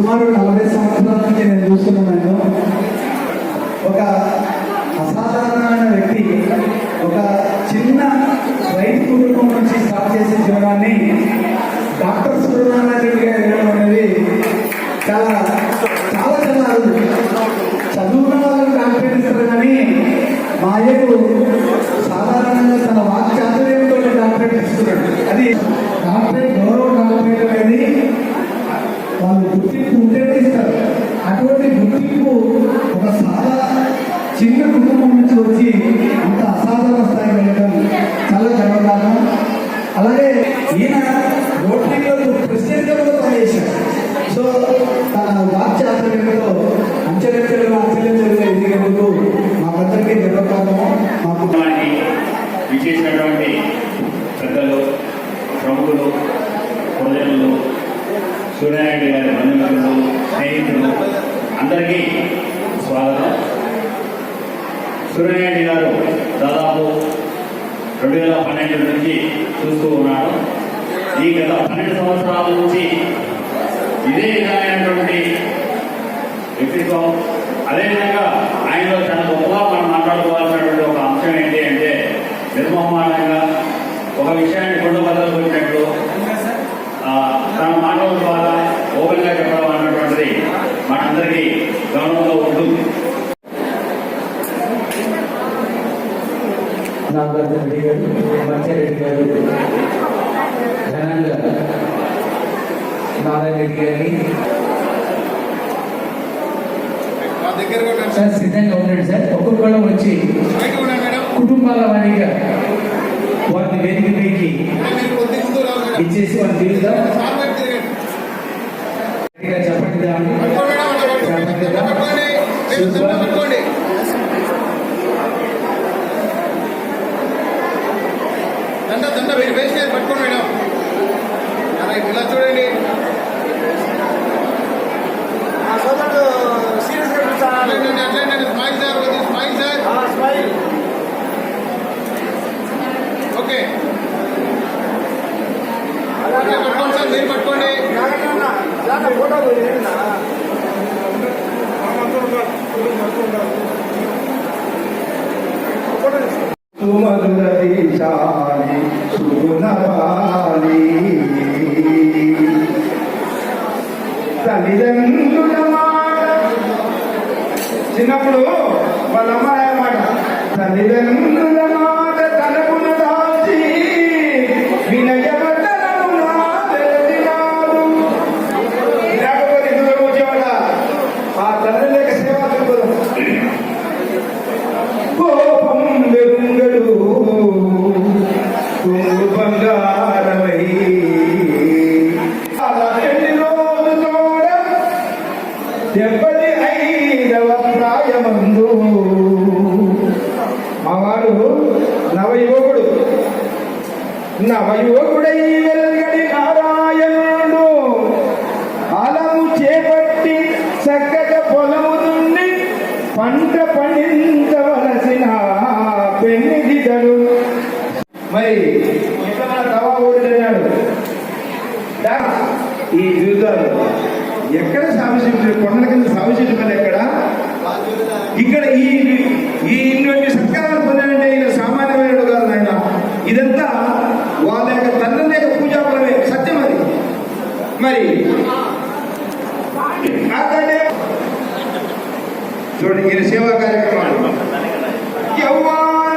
సుమారు నలభై సంవత్సరాల నుంచి నేను చూస్తున్నాను. ఒక అసాధారణమైన వ్యక్తి ఒక చిన్న రైతు కుటుంబం నుంచి స్టార్ట్ చేసే జీవనాన్ని డాక్టర్ సూర్యనారాయణ రెడ్డి గారు ఇవ్వడం అనేది చాలా చాలా చాలా చదువుకున్న వాళ్ళకి డాక్టరేట్ ఇస్తారు కానీ మా అయ్యకు సాధారణంగా తన వాక్ చాతుర్యంతో డాక్టరేట్ ఇస్తున్నాడు. అది డాక్టరేట్ గౌరవం విచ్చేసినటువంటి పెద్దలు ప్రముఖులు ప్రజలు సూర్యనారాయణ గారి బంధుమిత్రులు స్నేహితులు అందరికీ స్వాగతం. సూర్యనారాయణ గారు దాదాపు రెండు వేల పన్నెండు నుంచి చూస్తూ ఉన్నాడు ఈ గత పన్నెండు సంవత్సరాల నుంచి ఇదే విధమైనటువంటి వ్యక్తిత్వం అదేవిధంగా నాగార్జున రెడ్డి గారు మత్స్యారెడ్డి గారు ఘనంగా నారాయణ రెడ్డి గారిని సార్ సిద్ధంగా ఉండండి సార్. ఒక్కొక్కళ్ళు వచ్చి కుటుంబాల వారీగా వారిని రావాలి మేడం ఇచ్చేసి సార్ వైపు తిరగండి చెప్పండి దాన్ని పట్టుకోండి మేడం అట్లా పట్టుకోండి దండ పట్టుకోండి మీరు దండ పట్టుకోండి దండ దండ మీరు వేసి చేసి పట్టుకోండి మేడం రైట్ ఇలా చూడండి అట్లేండి అట్లేండి స్మైల్ సార్ వద్దు స్మైల్ సార్ ఓకే ఓకే, పట్టుకోండి సార్ మీరు పట్టుకోండి సుమధురదీశాలి సుగుణపాలి తల్లిదండ్రుల మాట. చిన్నప్పుడు నవయువకుడై వెల్గడి నారాయణుడు. అలము చేపట్టి చక్కగ పొలము నుండి పంట పండించవలసిన పెన్నిదితడు మరి ఎక్కడ తవా ఈ యుద్ధాలు ఎక్కడ సావిశిట్లు కొండల కింద సావిశిట్లు ఎక్కడ ఇక్కడ. ఈ ఈ ఇటువంటి సత్కారాలు పొందాడంటే ఈయన సామాన్యమైన కాదు ఆయన. ఇదంతా వాళ్ళ యొక్క తండ్రి యొక్క పూజాఫలమే సత్యం అది. మరి చూడండి సేవా కార్యక్రమాలు. ఎవరు